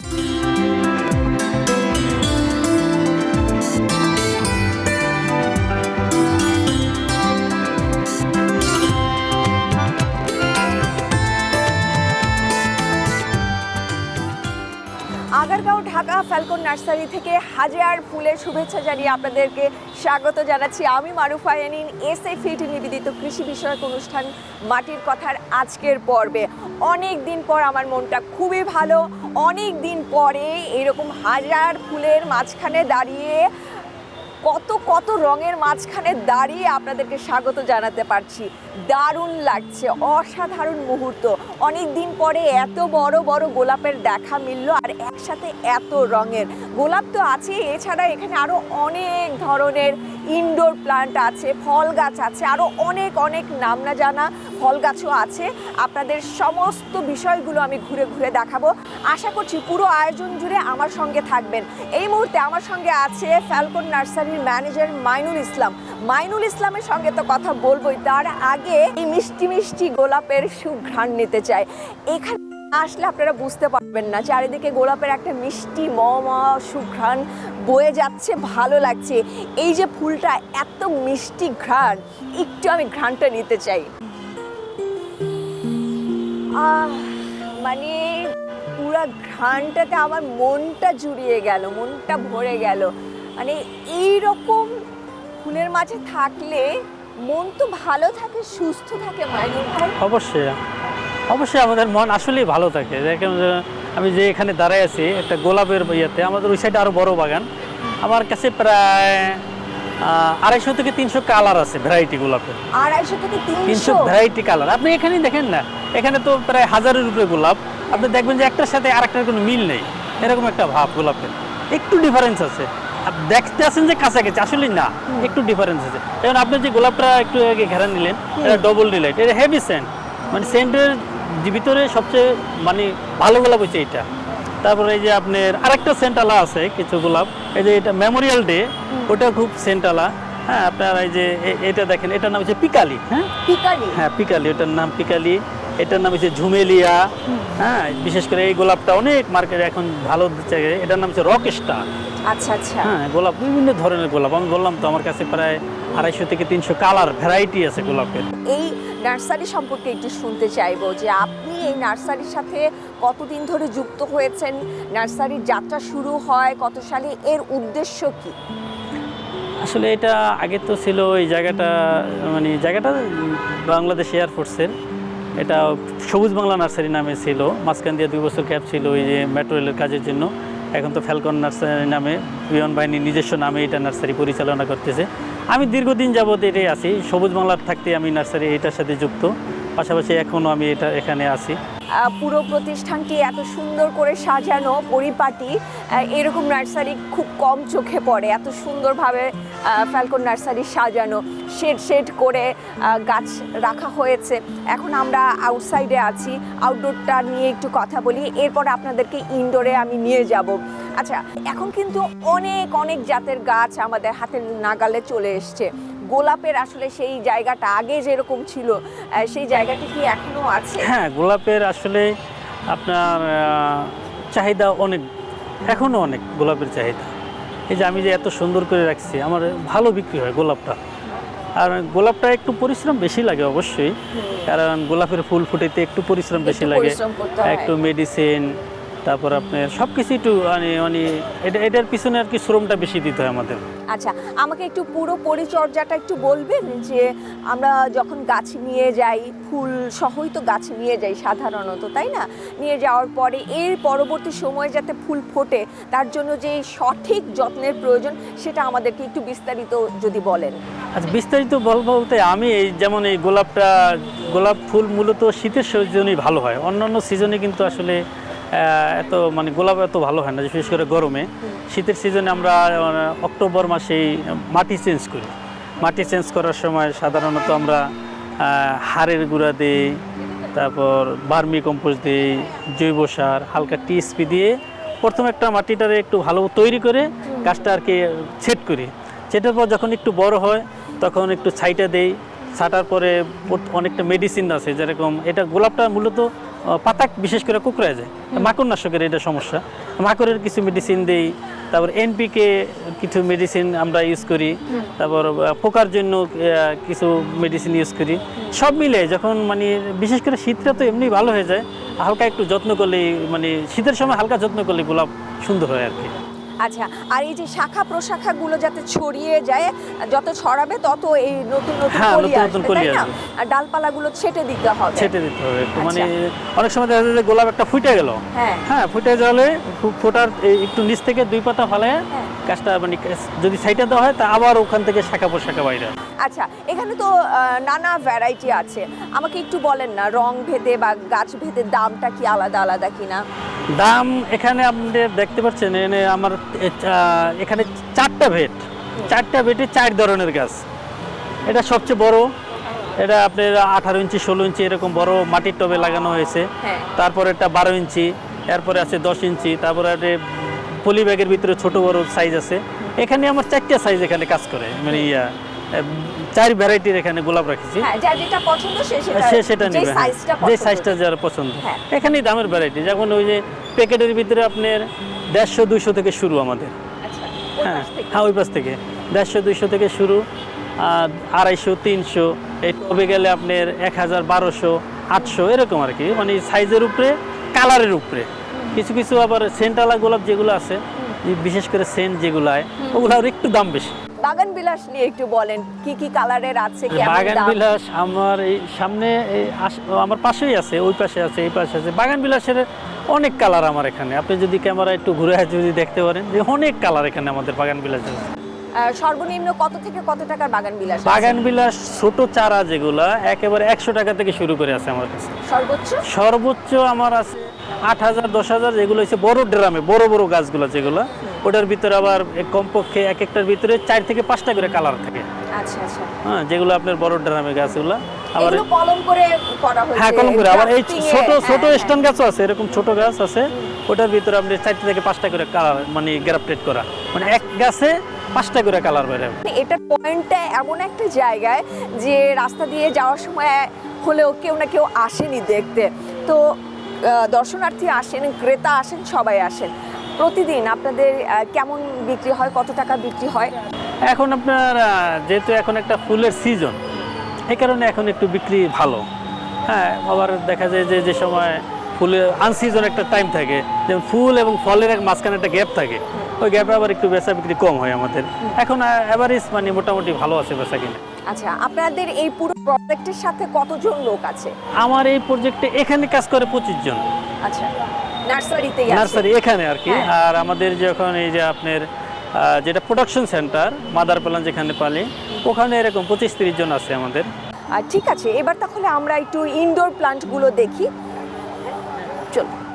Thank you. Agargaon Dhaka Falcon nursery থেকে হাজার ফুলের শুভেচ্ছা জানিয়ে আপনাদেরকে স্বাগত জানাচ্ছি। আমি মারুফা ইয়ানিন এস এ ফিট নিবেদিত কৃষি বিষয়ক অনুষ্ঠান মাটির কথার আজকের পর্বে। অনেক দিন পর আমার মনটা খুবই ভালো, অনেক দিন পরে এরকম হাজার ফুলের মাঝখানে দাঁড়িয়ে, কত কত রঙের মাঝখানে দাঁড়িয়ে আপনাদেরকে স্বাগত জানাতে পারছি। দারুণ লাগছে, অসাধারণ মুহূর্ত। অনেক দিন পরে এত বড় বড় গোলাপের দেখা মিললো আর একসাথে এত রঙের। গোলাপ তো আছে, এছাড়া এখানে আরও অনেক ধরনের ইনডোর প্লান্ট আছে, ফল গাছ আছে আরও অনেক অনেক নাম না জানা ফল গাছও আছে। আপনাদের সমস্ত বিষয়গুলো আমি ঘুরে ঘুরে দেখাবো। আশা করছি পুরো আয়োজন জুড়ে আমার সঙ্গে থাকবেন। এই মুহূর্তে আমার সঙ্গে আছে ফ্যালকন নার্সারির ম্যানেজার মাইনুল ইসলাম। মাইনুল ইসলামের সঙ্গে তো কথা বলবোই, তার আগে এই মিষ্টি মিষ্টি গোলাপের সুঘ্রাণ নিতে চাই। এখানে আসলে আপনারা বুঝতে পারবেন না, চারিদিকে গোলাপের একটা মিষ্টি ম সুঘ্রাণ বয়ে যাচ্ছে, ভালো লাগছে। এই যে ফুলটা, এত মিষ্টি ঘ্রাণ, একটু আমি ঘ্রাণটা নিতে চাই। মানে পুরো ঘ্রাণটাতে আমার মনটা জুড়িয়ে গেল, মনটা ভরে গেল। মানে এই রকম ফুলের মাঝে থাকলে মন তো ভালো থাকে সুস্থ থাকে মাইনুল ভাই? অবশ্যই। অবশ্যই আমাদের মন আসলেই ভালো থাকে। আমি যে এখানে দাঁড়ায় আছি একটা গোলাপের ইয়েতে আমাদের ওই সাইডে আরও বড় বাগান। আমার কাছে প্রায় আড়াইশো থেকে তিনশো কালার আছে ভ্যারাইটি গোলাপের। আড়াইশো থেকে তিনশো? Variety colour. আপনি এখানেই দেখেন না? এখানে তো প্রায় হাজারের উপরে গোলাপ। আপনি দেখবেন যে একটার সাথে আরেকটার কোনো মিল নেই। এরকম একটা ভাব গোলাপের। একটু ডিফারেন্স আছে। দেখতে আছেন যে কাছাকাছি আসলে না একটু ডিফারেন্স আছে। যেমন আপনি যে গোলাপটা একটু আগে ঘেরা নিলেন এটা ডবল ডিলাইট এটা হেভি সেন্ট মানে সেন্টের ভিতরে সবচেয়ে মানে ভালো গোলাপ হচ্ছে এটা। তারপরে এই যে আপনার আরেকটা সেন্টালা আছে কিছু গোলাপ। এই যে এটা মেমোরিয়াল ডে ওটা খুব সেন্টালা হ্যাঁ আপনার এই যে এটা দেখেন এটার নাম হচ্ছে পিকালি হ্যাঁ? পিকালি হ্যাঁ পিকালি এটার নাম পিকালি এটার নাম হচ্ছে ঝুমেলিয়া হ্যাঁ বিশেষ করে এই গোলাপটা অনেক মার্কেটে এখন ভালো দিচ্ছে এটার নাম হচ্ছে রক স্টার আচ্ছা আচ্ছা। হ্যাঁ গোলাপ বিভিন্ন ধরনের গোলাপ। আমি বললাম তো আমার কাছে প্রায় আড়াইশো থেকে তিনশো কালার ভ্যারাইটি আছে গোলাপের। এই নার্সারি সম্পর্কে একটু শুনতে চাইব যে আপনি এই নার্সারির সাথে কতদিন ধরে যুক্ত হয়েছেন? নার্সারির যাত্রা শুরু হয় কত সালে? এর উদ্দেশ্য কি? আসলে এটা আগে তো ছিল এই জায়গাটা মানে জায়গাটা বাংলাদেশ এয়ারফোর্সের এটা সবুজ বাংলা নার্সারি নামে ছিল। মাঝখান দিয়ে দুই বছর ক্যাব ছিল ওই যে মেট্রো রেলের কাজের জন্য। এখন তো ফ্যালকন নার্সারি নামে বিমান বাহিনীর নিজস্ব নামে এটা নার্সারি পরিচালনা করতেছে। আমি দীর্ঘদিন যাবত এটাই আছি, সবুজ বাংলার থাকতে আমি নার্সারি এটার সাথে যুক্ত। পাশাপাশি এখনও আমি এটা এখানে আছি। পুরো প্রতিষ্ঠানটি এত সুন্দর করে সাজানো, পরিপাটি এরকম নার্সারি খুব কম চোখে পড়ে। এত সুন্দরভাবে ফ্যালকন নার্সারি সাজানো, শেড শেড করে গাছ রাখা হয়েছে। এখন আমরা আউটসাইডে আছি আউটডোরটা নিয়ে একটু কথা বলি। এরপর আপনাদেরকে ইনডোরে আমি নিয়ে যাব। আচ্ছা এখন কিন্তু অনেক অনেক জাতের গাছ আমাদের হাতের নাগালে চলে এসছে। গোলাপের আসলে সেই জায়গাটা আগে যেরকম ছিল সেই জায়গাটি কি এখনও আছে? হ্যাঁ গোলাপের আসলে আপনার চাহিদা অনেক এখনও অনেক গোলাপের চাহিদা। এই যে আমি যে এত সুন্দর করে রাখছি আমার ভালো বিক্রি হয় গোলাপটা। আর গোলাপটা একটু পরিশ্রম বেশি লাগে অবশ্যই কারণ গোলাপের ফুল ফুটেতে একটু পরিশ্রম বেশি লাগে। একটু মেডিসিন তারপর আপনার সব কিছু একটু মানে মানে এটা এটার পিছনে আর কি শ্রমটা বেশি দিতে হয় আমাদের। আচ্ছা আমাকে একটু পুরো পরিচর্যাটা একটু বলবেন যে আমরা যখন গাছ নিয়ে যাই ফুল সহই তো গাছ নিয়ে যাই সাধারণত তাই না? নিয়ে যাওয়ার পরে এর পরবর্তী সময়ে যাতে ফুল ফোটে তার জন্য যে সঠিক যত্নের প্রয়োজন সেটা আমাদেরকে একটু বিস্তারিত যদি বলেন। আচ্ছা বিস্তারিত বলব বলতে আমি এই যেমন এই গোলাপটা গোলাপ ফুল মূলত শীতের সিজনেই ভালো হয়। অন্যান্য সিজনে কিন্তু আসলে এত মানে গোলাপ এত ভালো হয় না, বিশেষ করে গরমে। শীতের সিজনে আমরা অক্টোবর মাসেই মাটি চেঞ্জ করি। মাটি চেঞ্জ করার সময় সাধারণত আমরা হাড়ের গুঁড়া দিই, তারপর বার্মি কম্পোস্ট দিই, জৈব সার, হালকা টিএসপি দিয়ে প্রথম একটা মাটিটারে একটু ভালো তৈরি করে গাছটা আর কি ছেট করি। সেটার পর যখন একটু বড় হয়, তখন একটু ছাইটা দেই। ছাটার পরে অনেকটা মেডিসিন আছে, যেরকম এটা গোলাপটা মূলত পাতা বিশেষ করে কুকড়ে যায়। মাকড়নাশকের এটা সমস্যা। মাকড়ের কিছু মেডিসিন দেই তারপর এনপিকে কিছু মেডিসিন আমরা ইউজ করি তারপর পোকার জন্য কিছু মেডিসিন ইউজ করি। সব মিলে যখন মানে বিশেষ করে শীতটা তো এমনি ভালো হয়ে যায় হালকা একটু যত্ন করলেই মানে শীতের সময় হালকা যত্ন করলে গোলাপ সুন্দর হয় আর কি। আচ্ছা আর এই যে শাখা প্রশাখাগুলো যাতে ছড়িয়ে যায় যত ছড়াবে তত এই নতুন নতুন হ্যাঁ, কলি আসবে তাই না? আর ডালপালাগুলো ছেটে দিতে হবে। ছেটে দিতে হবে। একটু মানে আচ্ছা। অনেক সময় দেখা যায় যে গোলাপ একটা ফুটে গেল। হ্যাঁ। হ্যাঁ ফুটে গেলে ফোটার একটু নিচ থেকে দুই পাতা ফালে হ্যাঁ। গাছটা মানে যদি সাইডে দেওয়া হয় তা আবার ওখান থেকে শাখা পোশাখা বাইরে আচ্ছা এখানে তো নানা ভ্যারাইটি আছে। আমাকে একটু বলেন না রং ভেদে বা গাছ ভেদে দামটা কি আলাদা আলাদা কিনা? দাম এখানে আপনি দেখতে পাচ্ছেন এনে আমার এখানে চারটা ভেট। চারটা ভেটে চার ধরনের গাছ। এটা সবচেয়ে বড়। এটা আপনার আঠারো ইঞ্চি ষোলো ইঞ্চি এরকম বড় মাটির টবে লাগানো হয়েছে। হ্যাঁ। তারপরে একটা বারো ইঞ্চি এরপরে আছে দশ ইঞ্চি তারপরে পলি ব্যাগের ভিতরে ছোট বড় সাইজ আছে। এখানে আমার চারটা সাইজ এখানে কাজ করে মানে ইয়া। চার ভ্যারাইটির এখানে গোলাপ রাখছি। হ্যাঁ সে সেটা নেবে। হ্যাঁ। সাইজটা যে সাইজটা যার পছন্দ। হ্যাঁ। এখানেই দামের ভ্যারাইটি যেমন ওই যে প্যাকেটের ভিতরে আপনার দেড়শো দুইশো থেকে শুরু আমাদের। আচ্ছা হ্যাঁ। হ্যাঁ ওই পাশ থেকে। দেড়শো দুইশো থেকে শুরু আর আড়াইশো তিনশো এই টবে গেলে আপনার এক হাজার বারোশো আটশো এরকম আর কি। মানে সাইজের উপরে কালারের উপরে। কিছু কিছু আবার সেন্টালা গোলাপ যেগুলো আছে বিশেষ করে সেন্ট যেগুলো হয় ওগুলো আর একটু দাম বেশি। বাগান বিলাস নিয়ে একটু বলেন কি কি কালারের আছে বাগান বিলাস আমার এই সামনে আমার পাশেই আছে ওই পাশে আছে এই পাশে আছে। বাগান বিলাসের অনেক কালার আমার এখানে। আপনি যদি ক্যামেরা একটু ঘুরে যদি দেখতে পারেন যে অনেক কালার এখানে আমাদের বাগান বিলাসের আহ, সর্বনিম্ন কত থেকে কত টাকার বাগান বিলাস বাগান বিলাস ছোট চারা যেগুলা একেবারে একশো টাকা থেকে শুরু করে আছে আমার কাছে। সর্বোচ্চ? সর্বোচ্চ আমার আছে আট হাজার দশ হাজার যেগুলো হচ্ছে বড় ড্রামে বড় বড় গাছগুলো যেগুলো। ওটার ভিতরে আবার কমপক্ষে এক একটার ভিতরে চার থেকে পাঁচটা করে কালার থাকে। আচ্ছা আচ্ছা। হ্যাঁ যেগুলো আপনার বড় ড্রামে গাছগুলো আবার কলম করে করা হয়েছে হ্যাঁ কলম করে। আবার এই ছোট হ্যাঁ, ছোট হ্যাঁ। স্ট্যান্ড গাছও আছে এরকম ছোট গাছ আছে। ওটার ভিতরে আপনি চারটে থেকে পাঁচটা করে কালার মানে গ্রাফটেড করা। মানে এক গাছে পাঁচটা করে কালার বের হবে। মানে এটার পয়েন্টটা এমন একটা জায়গায় যে রাস্তা দিয়ে যাওয়ার সময় হলেও কেউ না কেউ আসেনি দেখতে। তো দর্শনার্থী আসেন ক্রেতা আসেন সবাই আসেন। প্রতিদিন আপনাদের কেমন বিক্রি হয় কত টাকা বিক্রি হয়? এখন আপনার যেহেতু এখন একটা ফুলের সিজন এই কারণে এখন একটু বিক্রি ভালো। হ্যাঁ আবার দেখা যায় যে যে সময় ফুলের আনসিজন একটা টাইম থাকে যেমন ফুল এবং ফলের এক মাঝখানে একটা গ্যাপ থাকে ওই গ্যাপে আবার একটু বেচা বিক্রি কম হয় আমাদের। এখন অ্যাভারেজ মানে মোটামুটি ভালো আছে বেচা কিনে। আচ্ছা আপনাদের এই পুরো প্রজেক্টের সাথে কতজন লোক আছে? আমার এই প্রজেক্টে এখানে কাজ করে পঁচিশ জন। আচ্ছা। নার্সারিতে নার্সারি এখানে আর কি। হ্যাঁ। আর আমাদের যখন এই যে আপনার যেটা প্রোডাকশন সেন্টার মাদার প্লান যেখানে পালি ওখানে এরকম পঁচিশ তিরিশ জন আছে আমাদের। আর ঠিক আছে এবার তাহলে আমরা একটু ইনডোর প্লান্টগুলো দেখি। চলো।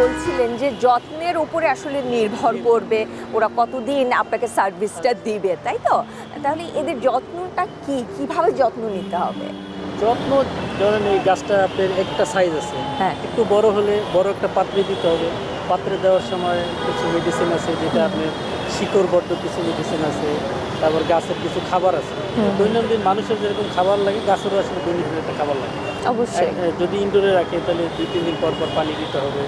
বলছিলেন যে যত্নের উপরে আসলে নির্ভর করবে ওরা কতদিন আপনাকে সার্ভিসটা দিবে তাই তো? তাহলে এদের যত্নটা কি? কীভাবে যত্ন নিতে হবে? যত্ন ধরেন এই গাছটা আপনার একটা সাইজ আছে। হ্যাঁ। একটু বড় হলে বড় একটা পাত্রে দিতে হবে। পাত্রে দেওয়ার সময় কিছু মেডিসিন আছে যেটা আপনার শিকড় বড্ড কিছু মেডিসিন আছে। তারপর গাছের কিছু খাবার আছে। দৈনন্দিন মানুষের যেরকম খাবার লাগে গাছেরও আসলে দৈনন্দিন একটা খাবার লাগে। অবশ্যই। যদি ইনডোরে রাখে তাহলে দুই তিন দিন পর পর পানি দিতে হবে।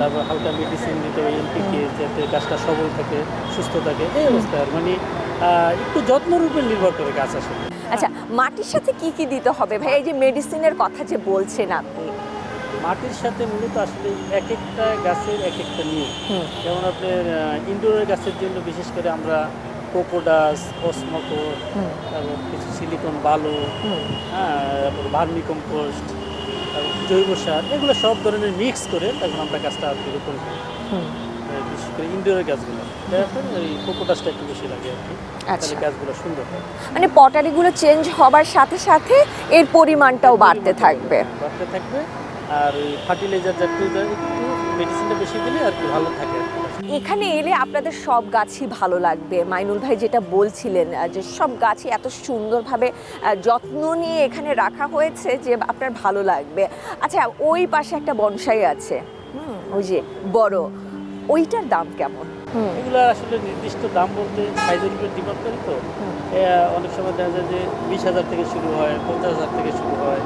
তারপর হালকা মেডিসিন দিতে হবে এনপিকে যাতে গাছটা সবল থাকে সুস্থ থাকে এই অবস্থা। আর মানে একটু যত্নের উপর নির্ভর করে গাছ আসলে। আচ্ছা মাটির সাথে কি কি দিতে হবে? ভাই এই যে মেডিসিনের কথা যে বলছেন আপনি। মাটির সাথে মূলত আসলে এক একটা গাছের এক একটা নিয়ম। যেমন আপনার ইনডোরের গাছের জন্য বিশেষ করে আমরা কোকোডাস হুম। তারপর কিছু সিলিকন বালু হ্যাঁ ভার্মি কম্পোস্ট জৈব সার এগুলো সব ধরনের মিক্স করে তখন আমরা গাছটা আর কি রোপণ করি বিশেষ করে ইনডোরের গাছগুলো। ওই কোকোডাসটা একটু বেশি লাগে আর কি। আচ্ছা। গাছগুলো সুন্দর হয়। মানে পটারিগুলো চেঞ্জ হবার সাথে সাথে এর পরিমাণটাও বাড়তে থাকবে। বাড়তে থাকবে। আর ওই ফার্টিলাইজার জাতীয় যা একটু মেডিসিনটা বেশি দিলে আর কি ভালো থাকে। এখানে এলে আপনাদের সব গাছই ভালো লাগবে। মাইনুল ভাই যেটা বলছিলেন যে সব গাছই এত সুন্দরভাবে যত্ন নিয়ে এখানে রাখা হয়েছে যে আপনার ভালো লাগবে। আচ্ছা ওই পাশে একটা বনসাই আছে। হুম, ওই যে বড়। ওইটার দাম কেমন? এগুলো আসলে নির্দিষ্ট দাম বলতে সাইজের উপর ডিপেন্ড করে তো। অনেক সময় দেখা যায় যে বিশ হাজার থেকে শুরু হয় পঞ্চাশ হাজার থেকে শুরু হয়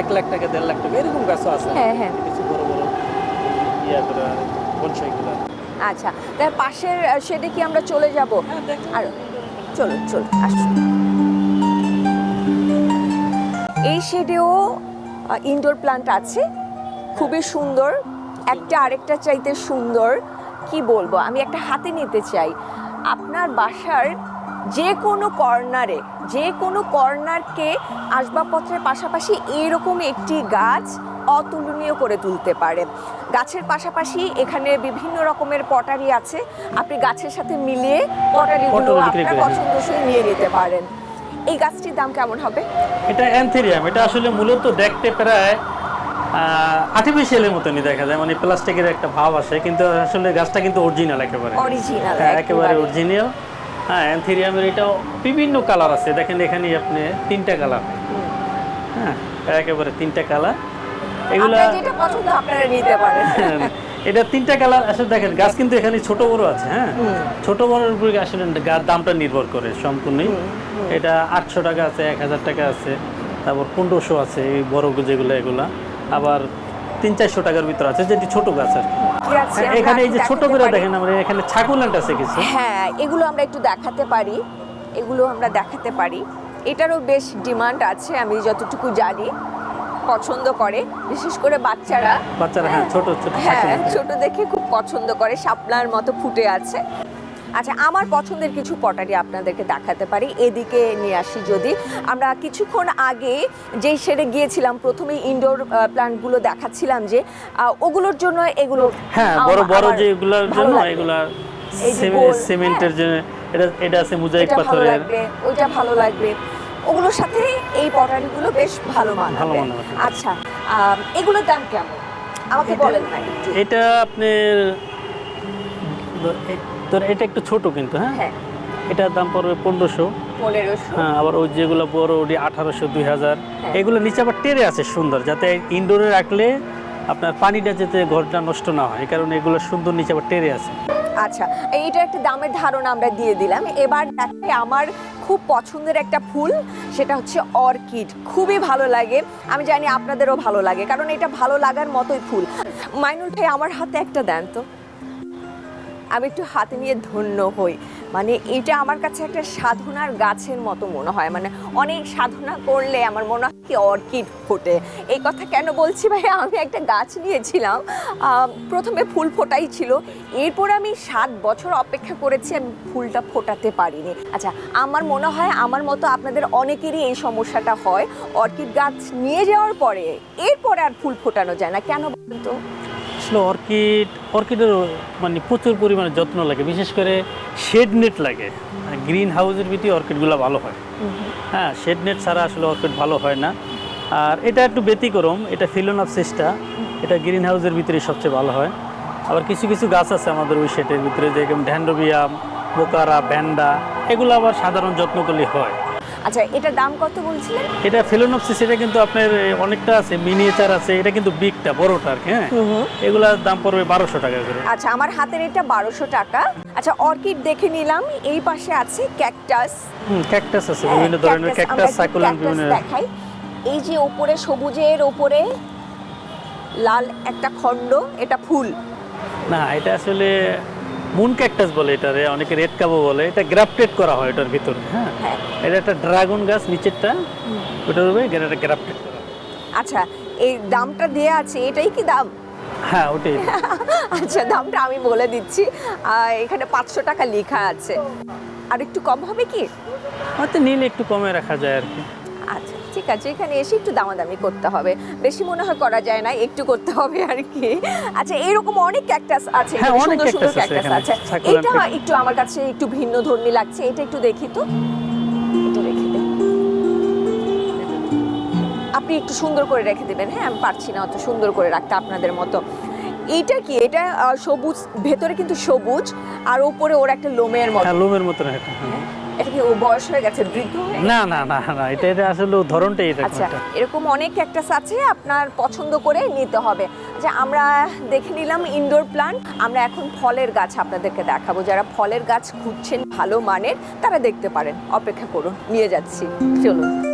এক লাখ টাকা দেড় লাখ টাকা এরকম গাছও আছে। হ্যাঁ, হ্যাঁ। কিছু বড় বড় ইয়া করে বনসাইগুলো। আচ্ছা তার পাশের শেডে কি আমরা চলে যাব? হ্যাঁ আর চলো চলো আসুন এই শেডেও ইনডোর প্লান্ট আছে। খুবই সুন্দর। একটা আরেকটা চাইতে সুন্দর। কি বলব? আমি একটা হাতে নিতে চাই। আপনার বাসার যে কোনো কর্নারে যে কোনো কর্নারকে আসবাবপত্রের পাশাপাশি এইরকম একটি গাছ অতুলনীয় করে তুলতে পারে। গাছের পাশাপাশি এখানে বিভিন্ন রকমের পটারি আছে। আপনি গাছের সাথে মিলিয়ে পটারিগুলো পটারি আপনার। পছন্দসই নিয়ে নিতে পারেন। এই গাছটির দাম কেমন হবে? এটা অ্যানথেরিয়াম এটা আসলে মূলত দেখতে প্রায় আর্টিফিশিয়ালের মতনই দেখা যায়। মানে প্লাস্টিকের একটা ভাব আসে কিন্তু আসলে গাছটা কিন্তু অরিজিনাল একেবারে। অরিজিনাল হ্যাঁ, একেবারে অরিজিনাল হ্যাঁ অ্যানথেরিয়ামের এটাও বিভিন্ন কালার আছে। দেখেন এখানে আপনি তিনটা কালার হ্যাঁ একেবারে তিনটা কালার এগুলা যেটা পছন্দ আপনারা নিতে পারেন। এটা তিনটা কালার আসলে দেখেন গাছ কিন্তু এখানে ছোট বড় আছে হ্যাঁ? ছোট বড়ের উপরে আসলে গাছ দামটা নির্ভর করে সম্পূর্ণই। এটা আটশো টাকা আছে এক হাজার টাকা আছে। তারপর পনেরোশো আছে এই বড় যেগুলো এগুলা। আবার তিন চারশো টাকার ভিতর আছে যেটি ছোট গাছ আর কি। হ্যাঁ, এখানে এই যে ছোট করে দেখেন আমরা এখানে ছাকুল্যান্ড আছে কিছু। হ্যাঁ এগুলো আমরা একটু দেখাতে পারি। এগুলো আমরা দেখাতে পারি। এটারও বেশ ডিমান্ড আছে আমি যতটুকু জানি পছন্দ করে। বিশেষ করে বাচ্চারা। বাচ্চারা হ্যাঁ ছোট ছোট হ্যাঁ ছোট দেখে খুব পছন্দ করে শাপলার মতো ফুটে আছে। আচ্ছা আমার পছন্দের কিছু পটারি আপনাদেরকে দেখাতে পারি। এদিকে নিয়ে আসি যদি। আমরা কিছুক্ষণ আগে যেই সেরে গিয়েছিলাম প্রথমে ইনডোর প্ল্যান্টগুলো দেখাচ্ছিলাম যে ওগুলোর জন্য এগুলো হ্যাঁ বড় বড় যেগুলোর ভালো জন্য। এগুলা যে সিমেন্টের জন্য এটা এটা আছে মোজাইক পাথরের। লাগবে ওইটা ভালো লাগবে। ওগুলোর সাথে এই পটারিগুলো বেশ ভালো মানাবে। আচ্ছা এগুলোর দাম কেমন? আমাকে বলেন না এটা আপনার ধর এটা একটু ছোট কিন্তু হ্যাঁ? হ্যাঁ। এটার দাম পড়বে পনেরোশো। পনেরোশো। হ্যাঁ আবার ওই যেগুলো বড় ওটি আঠারোশো দুই হাজার। হ্যাঁ। এগুলো নিচে আবার টেরে আছে সুন্দর যাতে ইনডোরে রাখলে আপনার পানিটা যাতে ঘরটা নষ্ট না হয় এই কারণে এগুলো সুন্দর নিচে আবার টেরে আছে। আচ্ছা এইটা একটা দামের ধারণা আমরা দিয়ে দিলাম। এবার দেখে আমার খুব পছন্দের একটা ফুল সেটা হচ্ছে অর্কিড। খুবই ভালো লাগে। আমি জানি আপনাদেরও ভালো লাগে কারণ এটা ভালো লাগার মতোই ফুল। মাইনুল ভাই আমার হাতে একটা দেন তো। আমি একটু হাতে নিয়ে ধন্য হই। মানে এটা আমার কাছে একটা সাধনার গাছের মতো মনে হয়। মানে অনেক সাধনা করলে আমার মনে হয় কি অর্কিড ফোটে। এই কথা কেন বলছি ভাই? আমি একটা গাছ নিয়েছিলাম। প্রথমে ফুল ফোটাই ছিল। এরপর আমি সাত বছর অপেক্ষা করেছি, আমি ফুলটা ফোটাতে পারিনি। আচ্ছা আমার মনে হয় আমার মতো আপনাদের অনেকেরই এই সমস্যাটা হয়। অর্কিড গাছ নিয়ে যাওয়ার পরে এরপরে আর ফুল ফোটানো যায় না। কেন বলুন তো? আসলে অর্কিড অর্কিডের মানে প্রচুর পরিমাণে যত্ন লাগে। বিশেষ করে শেড নেট লাগে। গ্রিন হাউসের ভিতরে অর্কিডগুলো ভালো হয়। হ্যাঁ শেড নেট ছাড়া আসলে অর্কিড ভালো হয় না। আর এটা একটু ব্যতিক্রম, এটা ফিলোনাপসিসটা এটা গ্রিন হাউসের ভিতরে সবচেয়ে ভালো হয়। আবার কিছু কিছু গাছ আছে আমাদের ওই শেডের ভিতরে, যেরকম ড্যান্ডোবিয়াম বোকারা, ভ্যান্ডা, এগুলো আবার সাধারণ যত্ন করলে হয়। আচ্ছা এটার দাম কত বলছিলেন? এটা ফিলোনপসিস এটা কিন্তু আপনার অনেকটা আছে মিনিয়েচার আছে এটা কিন্তু বিগটা বড়টা আর কি হ্যাঁ? এগুলার দাম পড়বে বারোশো টাকা করে। আচ্ছা আমার হাতের এটা বারোশো টাকা। আচ্ছা অর্কিড দেখে নিলাম এই পাশে আছে ক্যাকটাস হুম ক্যাকটাস আছে বিভিন্ন ধরনের ক্যাকটাস সাইকুলেন্ট বিভিন্ন। দেখাই এই যে ওপরে সবুজের ওপরে লাল একটা খণ্ড এটা ফুল। না এটা আসলে মুন ক্যাকটাস বলে এটারে অনেকে রেড কাবো বলে। এটা গ্রাফটেড করা হয় এটার ভিতরে হ্যাঁ? হ্যাঁ। এটা একটা ড্রাগন গাছ নিচেরটা ওটার উপরে এটা গ্রাফটেড করা আচ্ছা এই দামটা দেয়া আছে এটাই কি দাম? হ্যাঁ ওটাই। আচ্ছা দামটা আমি বলে দিচ্ছি। এখানে পাঁচশো টাকা লেখা আছে। আর একটু কম হবে কি? হয়তো নিলে একটু কমে রাখা যায় আর কি। আচ্ছা ঠিক আছে এখানে এসে একটু দামাদামি করতে হবে। বেশি মনে হয় করা যায় না একটু করতে হবে আর কি। আচ্ছা এরকম অনেক ক্যাকটাস আছে হ্যাঁ, সুন্দর সুন্দর ক্যাকটাস আছে। এটা একটু আমার কাছে একটু ভিন্ন ধর্মী লাগছে এটা একটু দেখি তো। এটা রেখে দে আপনি একটু সুন্দর করে রেখে দেবেন হ্যাঁ আমি পারছি না অত সুন্দর করে রাখতে আপনাদের মতো। এইটা কি এটা সবুজ ভেতরে কিন্তু সবুজ আর উপরে ওর একটা লোমের মতো। হ্যাঁ লোমের মতো হ্যাঁ। এটা কি ও বয়স হয়ে গেছে বৃদ্ধ হয়ে না না না না এটা এটা আসলে ধরনটাই এরকম আচ্ছা এরকম অনেক ক্যাকটাস আছে আপনার পছন্দ করে নিতে হবে। যে আমরা দেখে নিলাম ইনডোর প্লান্ট আমরা এখন ফলের গাছ আপনাদেরকে দেখাবো। যারা ফলের গাছ খুঁজছেন ভালো মানের তারা দেখতে পারেন। অপেক্ষা করুন নিয়ে যাচ্ছি। চলুন।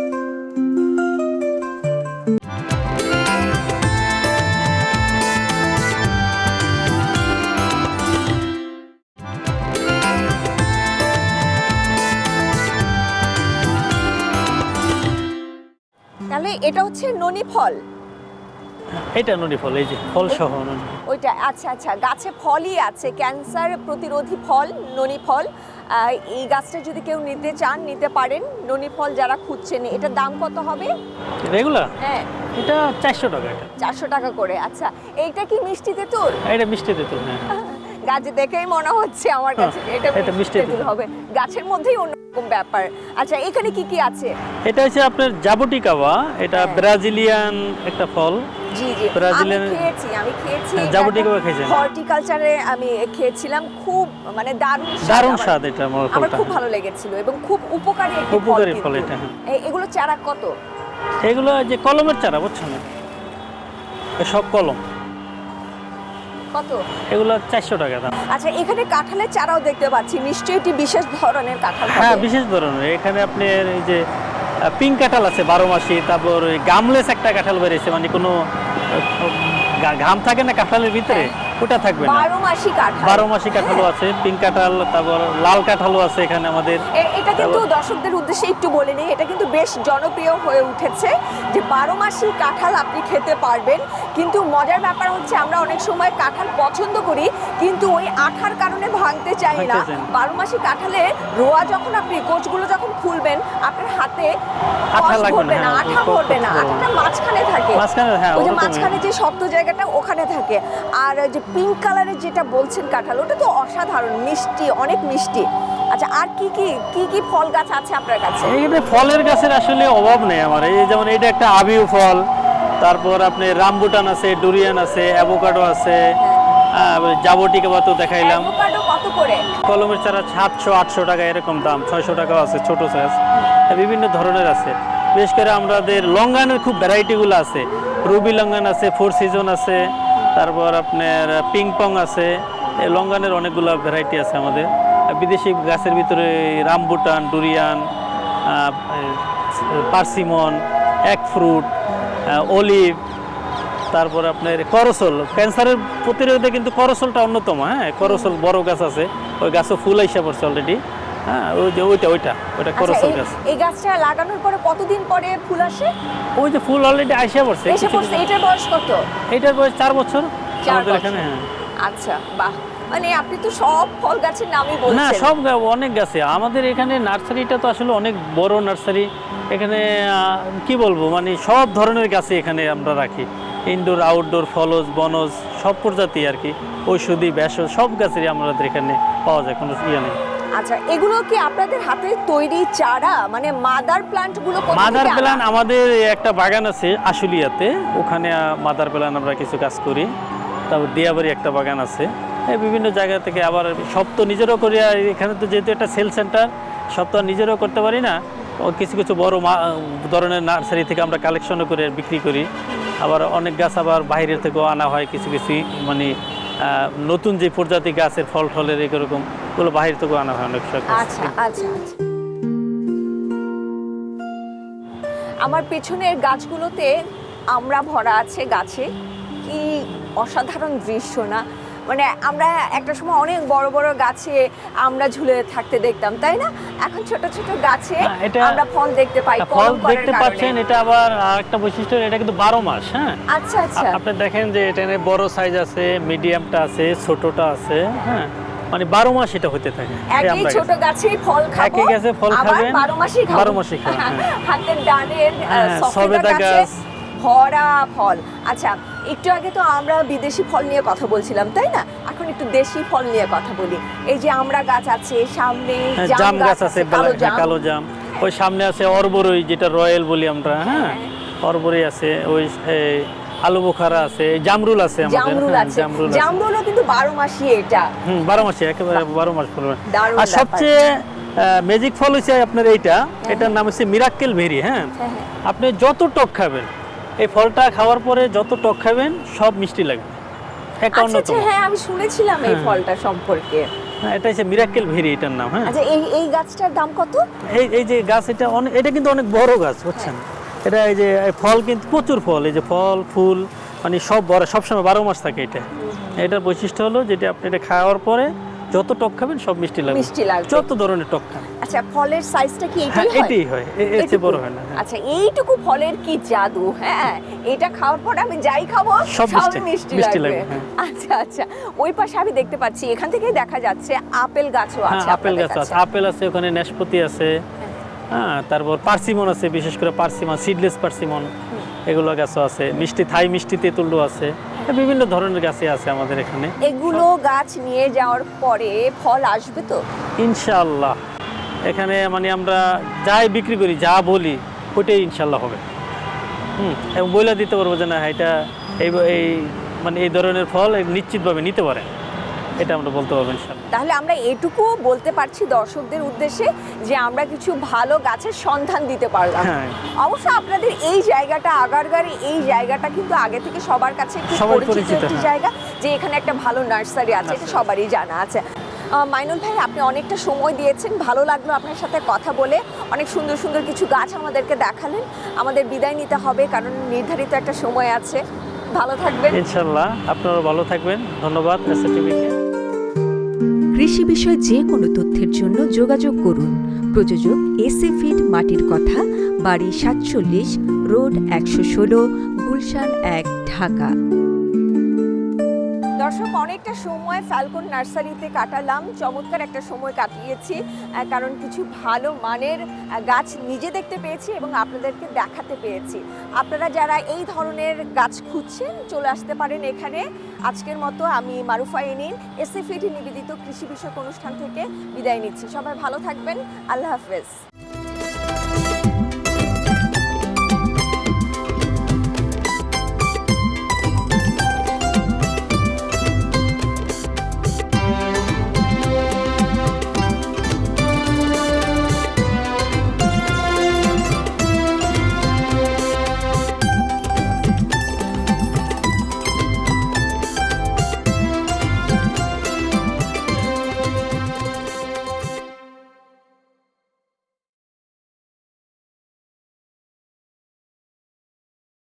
এটা হচ্ছে ননি ফল। এটা ননি ফল এই যে ফল সহ ওইটা আচ্ছা আচ্ছা গাছে ফলই আছে ক্যান্সার প্রতিরোধী ফল ননি ফল। এই গাছটা যদি কেউ নিতে চান নিতে পারেন। ননি ফল যারা খুঁজছেন এটার দাম কত হবে? রেগুলার হ্যাঁ। এটা চারশো টাকা এটা। চারশো টাকা করে আচ্ছা। এইটা কি মিষ্টি তেঁতুল? এটা মিষ্টি তেঁতুল হ্যাঁ। গাছ দেখেই মনে হচ্ছে আমার কাছে এটা হ্যাঁ, এটা মিষ্টি তেঁতুল। হবে। গাছের মধ্যেই অন্যরকম ব্যাপার। আচ্ছা এখানে কি কি আছে? এটা হচ্ছে আপনার জাবুটিকাবা এটা হ্যাঁ। ব্রাজিলিয়ান একটা ফল। জি খেয়েছি আমি খেয়েছি। হ্যাঁ, জাবুটিকাবা খেয়েছেন? হর্টিকালচারে আমি খেয়েছিলাম। খুব মানে দারুণ দারুণ স্বাদ এটা আমার আমার খুব ভালো লেগেছিল এবং খুব উপকারী একটি উপকারী ফল এটা, হ্যাঁ। এগুলো চারা কত? এগুলো যে কলমের চারা বুঝছ না এ সব কলম। কত? এগুলো চারশো টাকা দাম। আচ্ছা এখানে কাঁঠালের চারাও দেখতে পাচ্ছি। নিশ্চয়ই এটি বিশেষ ধরনের কাঁঠাল হ্যাঁ বিশেষ ধরনের। এখানে আপনি এই যে পিঙ্ক কাঁঠাল আছে বারো মাসি তারপর ওই গামলেস একটা কাঁঠাল বেরিয়েছে মানে কোনো ঘাম থাকে না কাঁঠালের ভিতরে? ওটা থাকবে না। বারো মাসি কাঁঠাল। বারো মাসি কাঁঠালও আছে পিঙ্ক কাঁঠাল তারপর লাল কাঁঠালও আছে এখানে আমাদের। এটা কিন্তু দর্শকদের উদ্দেশ্যে একটু বলে নিই এটা কিন্তু বেশ জনপ্রিয় হয়ে উঠেছে যে বারো মাসি কাঁঠাল আপনি খেতে পারবেন। কিন্তু মজার ব্যাপার হচ্ছে আমরা অনেক সময় কাঁঠাল পছন্দ করি কিন্তু ওই আঠার কারণে ভাঙতে চাই না। ভাঙতে চাই না। বারো মাসি কাঁঠালে রোয়া যখন আপনি কোচগুলো যখন খুলবেন আপনার হাতে আঠা লাগবে না, হ্যাঁ, আঠা ভরবে না আঠাটা মাঝখানে থাকে। মাঝখানে, হ্যাঁ, ওই যে মাঝখানে যে শক্ত জায়গাটা ওখানে থাকে। আর যে পিঙ্ক কালারের যেটা বলছেন কাঁঠাল ওটা তো অসাধারণ মিষ্টি অনেক মিষ্টি। আচ্ছা আর কি কি কি কি ফল গাছ আছে আপনার কাছে? এইখানে ফলের গাছের আসলে অভাব নেই আমার। এই যেমন এটা একটা আবিউ ফল তারপর আপনি রামবুটান আছে ডুরিয়ান আছে অ্যাভোকাডো আছে জাবটিকা তো দেখাইলাম। কলমের চারা সাতশো আটশো টাকা এরকম দাম ছয়শো টাকাও আছে ছোট সাইজ বিভিন্ন ধরনের আছে। বিশেষ করে আমাদের লঙ্গানের খুব ভ্যারাইটিগুলো আছে। রুবি লঙ্গান আছে ফোর সিজন আছে। তারপর আপনার পিং পং আছে লঙ্গানের অনেকগুলো ভ্যারাইটি আছে আমাদের। বিদেশি গাছের ভিতরে rambutan durian persimmon, egg fruit olive তারপর আপনার করসল। ক্যান্সারের প্রতিরোধে কিন্তু করসলটা অন্যতম হ্যাঁ? করসল বড় গাছ আছে, ওই গাছও ফুল আইসা পড়ছে অলরেডি হ্যাঁ ওই যে ওইটা ওইটা ওইটা আচ্ছা করসল এই- গাছ। এই গাছটা লাগানোর পরে কতদিন পরে ফুল আসে? ওই যে ফুল অলরেডি আইসা পড়ছে এসে পড়ছে এটার বয়স কত? এটার বয়স চার বছর। আমাদের এখানে হ্যাঁ। আচ্ছা বাহ। মানে আপনি তো সব ফল গাছের নামই না সব অনেক গাছে। আমাদের এখানে নার্সারিটা তো আসলে অনেক বড় নার্সারি। এখানে কি বলব মানে সব ধরনের গাছে এখানে আমরা রাখি। ইনডোর আউটডোর ফলজ বনজ সব প্রজাতি আর কি। ঔষধি ভেষজ সব গাছেরই আমাদের এখানে পাওয়া যায় কোনো ইয়ে নেই। আচ্ছা এগুলো কি আপনাদের হাতে তৈরি চারা? মানে মাদার প্লান্টগুলো মাদার থেকে আনা? প্ল্যান আমাদের একটা বাগান আছে আশুলিয়াতে। ওখানে মাদার প্ল্যান আমরা কিছু কাজ করি। তারপর দিয়াবাড়ি একটা বাগান আছে। বিভিন্ন জায়গা থেকে আবার সব তো নিজেরও করি আর এখানে তো যেহেতু একটা সেল সেন্টার সব তো নিজেরও করতে পারি না। কিছু কিছু বড় ধরনের নার্সারি থেকে আমরা কালেকশনও করে বিক্রি করি। আবার অনেক গাছ আবার বাইরের থেকেও আনা হয় কিছু কিছু মানে নতুন যে প্রজাতি গাছের ফল ফলের এরকম, ওগুলো বাহির থেকেও আনা হয় অনেক আচ্ছা আচ্ছা আচ্ছা। আমার পেছনের গাছগুলোতে আমরা ভরা আছে গাছে। কি অসাধারণ দৃশ্য না? মানে আমরা একটা সময় অনেক বড় বড় গাছে আমরা ঝুলে থাকতে দেখতাম তাই না? এখন ছোট ছোট গাছে হ্যাঁ, আমরা ফল দেখতে পাই ফল দেখতে পাচ্ছেন এটা আবার একটা বৈশিষ্ট্য এটা কিন্তু বারো মাস হ্যাঁ? আচ্ছা আচ্ছা। আপনি দেখেন যে এটা বড় সাইজ আছে মিডিয়ামটা আছে ছোটটা আছে হ্যাঁ? মানে বারো মাস এটা হতে থাকে একই ছোট গাছে। ফল খাব একই গাছে ফল খাবেন, বারো মাসই খাব। বারো মাসই খাবেন, হ্যাঁ। হাতের হ্যাঁ, সবেদা গাছ। ভরা ফল। আচ্ছা একটু আগে তো আমরা বিদেশি ফল নিয়ে কথা বলছিলাম তাই না? এখন একটু দেশি ফল নিয়ে কথা বলি। এই যে আমরা গাছ আছে সামনে হ্যাঁ, জাম গাছ আছে কালো হ্যাঁ, জাম। ওই সামনে আছে অরবরই যেটা রয়্যাল বলি আমরা হ্যাঁ? অরবরই আছে ওই আলু বোখারা আছে জামরুল আছে আমাদের জামরুল হ্যাঁ, আছে। জামরুলও কিন্তু বারো মাসই এটা। হুম বারো মাসে একেবারে বারো মাস ফল আর সবচেয়ে ম্যাজিক ফল হচ্ছে আপনার এইটা এটার নাম হচ্ছে মিরাক্কেল ভেরি হ্যাঁ? হ্যাঁ, হ্যাঁ। আপনি যত টক খাবেন এই ফলটা খাওয়ার পরে যত টক খাবেন সব মিষ্টি লাগবে। একটা আচ্ছা অন্যতম। আচ্ছা হ্যাঁ আমি শুনেছিলাম এই হ্যাঁ। ফলটা সম্পর্কে। হ্যাঁ, এটা হচ্ছে মিরাক্কেল ভেরি এটার নাম হ্যাঁ। আচ্ছা এই এই গাছটার দাম কত? এই এই যে গাছ এটা অনেক এটা কিন্তু অনেক বড় গাছ বুঝছেন? এটা এই যে ফল কিন্তু প্রচুর ফল এই যে ফল ফুল মানে সব বড় সবসময় বারো মাস থাকে এটা। এটার বৈশিষ্ট্য হলো যেটা আপনি এটা খাওয়ার পরে যত টক খাবেন সব মিষ্টি লাগবে। মিষ্টি লাগবে। যত ধরনের টক খান। আচ্ছা ফলের সাইজটা কি হ্যাঁ এইটাই হয়? এটাই হয়। এর চেয়ে বড় হয় না হ্যাঁ। আচ্ছা এইটুকু ফলের কি জাদু? হ্যাঁ এটা খাওয়ার পর আমি যাই খাব সব মিষ্টি, লাগবে। হ্যাঁ। আচ্ছা আচ্ছা ওই পাশে আমি দেখতে পাচ্ছি এখান থেকেই দেখা যাচ্ছে আপেল গাছও আছে আপেল গাছ আছে। আপেল আছে ওখানে নাশপাতি আছে। হ্যাঁ। তারপর পার্সিমন আছে বিশেষ করে পার্সিমন সিডলেস পার্সিমন এগুলো গাছও আছে। মিষ্টি থাই মিষ্টি তেঁতুলও আছে। বিভিন্ন ধরনের গাছই আছে আমাদের এখানে। এগুলো গাছ নিয়ে যাওয়ার পরে ফল আসবে তো? ইনশাআল্লাহ। এখানে মানে আমরা যাই বিক্রি করি যা বলি ওইটাই ইনশাল্লাহ হবে। হুম এবং বইলা দিতে পারব যে না হ্যাঁ, এটা এই এই মানে এই ধরনের ফল নিশ্চিতভাবে নিতে পারে। এটা আমরা বলতে পারব তাহলে আমরা এটুকু বলতে পারছি দর্শকদের উদ্দেশ্যে যে আমরা কিছু ভালো গাছের সন্ধান দিতে পারলাম। হ্যাঁ। অবশ্য আপনাদের এই জায়গাটা আগারগাঁর এই জায়গাটা কিন্তু আগে থেকে সবার কাছে পরিচিত, একটি হ্যাঁ। জায়গা যে এখানে একটা ভালো নার্সারি আছে এটা সবারই জানা আছে। মাইনুল ভাই আপনি অনেকটা সময় দিয়েছেন ভালো লাগল আপনার সাথে কথা বলে। অনেক সুন্দর সুন্দর কিছু গাছ আমাদেরকে দেখালেন। আমাদের বিদায় নিতে হবে কারণ নির্ধারিত একটা সময় আছে। ভালো থাকবেন। ইনশাল্লাহ আপনারা ভালো থাকবেন। ধন্যবাদ কৃষি বিষয়ে যে কোনো তথ্যের জন্য যোগাযোগ করুন। প্রযোজক এসএ ফিড মাটির কথা বাড়ি সাতচল্লিশ রোড একশো ষোলো গুলশান এক ঢাকা। দর্শক, অনেকটা সময় ফ্যালকন নার্সারিতে কাটালাম। চমৎকার একটা সময় কাটিয়েছি কারণ কিছু ভালো মানের গাছ নিজে দেখতে পেয়েছি এবং আপনাদেরকে দেখাতে পেয়েছি। আপনারা যারা এই ধরনের গাছ খুঁজছেন, চলে আসতে পারেন এখানে। আজকের মতো আমি মারুফা এনিন এসএফিটি নিবেদিত কৃষি বিষয়ক অনুষ্ঠান থেকে বিদায় নিচ্ছি। সবাই ভালো থাকবেন। আল্লাহ হাফেজ।